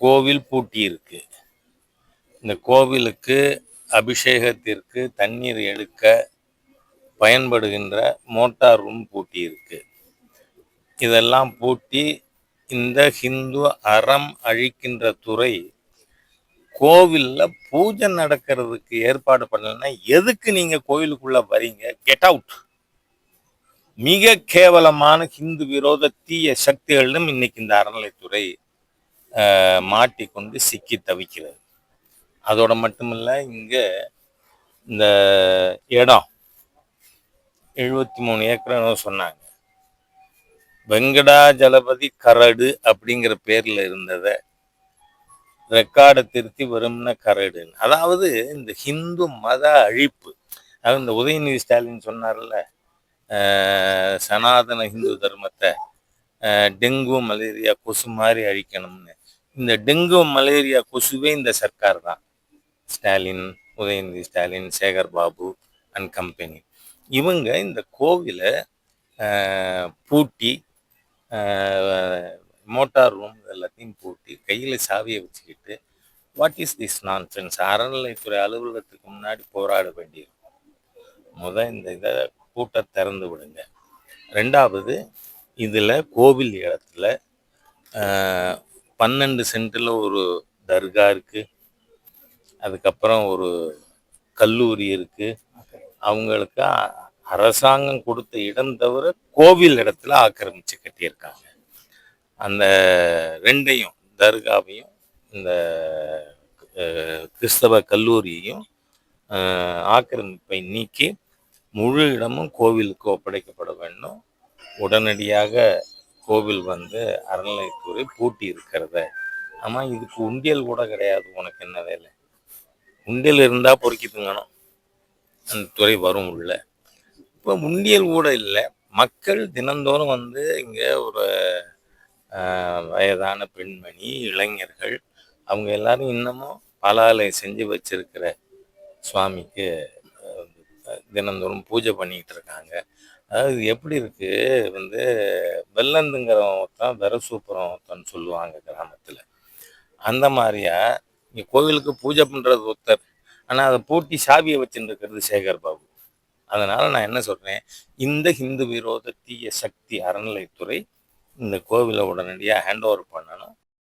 கோவில் பூட்டி இருக்கு. இந்த கோவிலுக்கு அபிஷேகத்திற்கு தண்ணீர் எடுக்க பயன்படுகின்ற மோட்டார் ரூம் பூட்டி இருக்கு. இதெல்லாம் பூட்டி இந்த ஹிந்து அறம் அழிக்கின்ற துறை கோவிலில் பூஜை நடக்கிறதுக்கு ஏற்பாடு பண்ணலைன்னா எதுக்கு நீங்கள் கோவிலுக்குள்ளே வரீங்க? கெட் அவுட் மிக கேவலமான ஹிந்து விரோத தீய சக்திகளிடம் இன்னைக்கு இந்த அறநிலைத்துறை மாட்டிக்கொண்டு சிக்கி தவிக்கிறது. அதோட மட்டுமில்லை இங்கே இந்த இடம் எழுபத்தி மூணு ஏக்கர் சொன்னாங்க. வெங்கடாஜலபதி கரடு அப்படிங்கிற பேரில் இருந்ததை ரெக்கார்டை திருத்தி வரும்ன கரடுன்னு. அதாவது இந்த ஹிந்து மத அழிப்பு அதாவது இந்த உதயநிதி ஸ்டாலின் சொன்னார்ல ஆஹ், சனாதன ஹிந்து தர்மத்தை டெங்கு மலேரியா கொசு மாதிரி அழிக்கணும்னு. இந்த டெங்கு மலேரியா கொசுவே இந்த சர்க்கார் தான். ஸ்டாலின் உதயநிதி ஸ்டாலின் சேகர் பாபு அண்ட் கம்பெனி இவங்க இந்த கோவிலை பூட்டி மோட்டார் ரூம் எல்லாத்தையும் பூட்டி கையில் சாவியை வச்சுக்கிட்டு what is this nonsense அறநிலைத்துறை அலுவலகத்துக்கு முன்னாடி போராட வேண்டியிருக்கும். முத இந்த இதை கூட்ட திறந்து விடுங்க. ரெண்டாவது இதில் கோவில் இடத்துல பன்னெண்டு சென்ட்டில் ஒரு தர்கா இருக்குது அதுக்கப்புறம் ஒரு கல்லூரி இருக்குது அவங்களுக்கு அ- அரசாங்கம் கொடுத்த இடம் தவிர கோவில் இடத்துல ஆக்கிரமிச்சு கட்டியிருக்காங்க. அந்த ரெண்டையும் தர்காவையும் இந்த கிறிஸ்தவ கல்லூரியையும் ஆக்கிரமிப்பை நீக்கி முழு இடமும் கோவிலுக்கு ஒப்படைக்கப்பட வேண்டும். உடனடியாக கோவில் வந்து அறநிலையத்துறை பூட்டி இருக்கிறத ஆமா இதுக்கு உண்டியல் கூட கிடையாது உனக்கு என்ன வேலை? உண்டியல் இருந்தா பொறுக்கி திங்கணும் அந்த துறை வரும் உள்ள. இப்போ உண்டியல் கூட இல்லை. மக்கள் தினந்தோறும் வந்து இங்கே ஒரு ஆஹ், வயதான பெண்மணி இளைஞர்கள் அவங்க எல்லாரும் இன்னமும் பலாலை செஞ்சு வச்சிருக்கிற சுவாமிக்கு தினந்தோறும் பூஜை பண்ணிக்கிட்டு இருக்காங்க. அதாவது எப்படி இருக்கு? வந்து வெள்ளந்துங்கிறவன் ஒருத்தன் வெற சூப்பரம் ஒருத்தன் சொல்லுவாங்க கிராமத்தில். அந்த மாதிரியா? இங்கே கோவிலுக்கு பூஜை பண்ணுறது ஒருத்தர். ஆனால் அதை பூட்டி சாவியை வச்சுட்டு இருக்கிறது சேகர் பாபு. அதனால் நான் என்ன சொல்கிறேன் இந்த ஹிந்து விரோத தீய சக்தி அறநிலைத்துறை இந்த கோவிலை உடனடியாக ஹேண்ட் ஓவர் பண்ணணும்.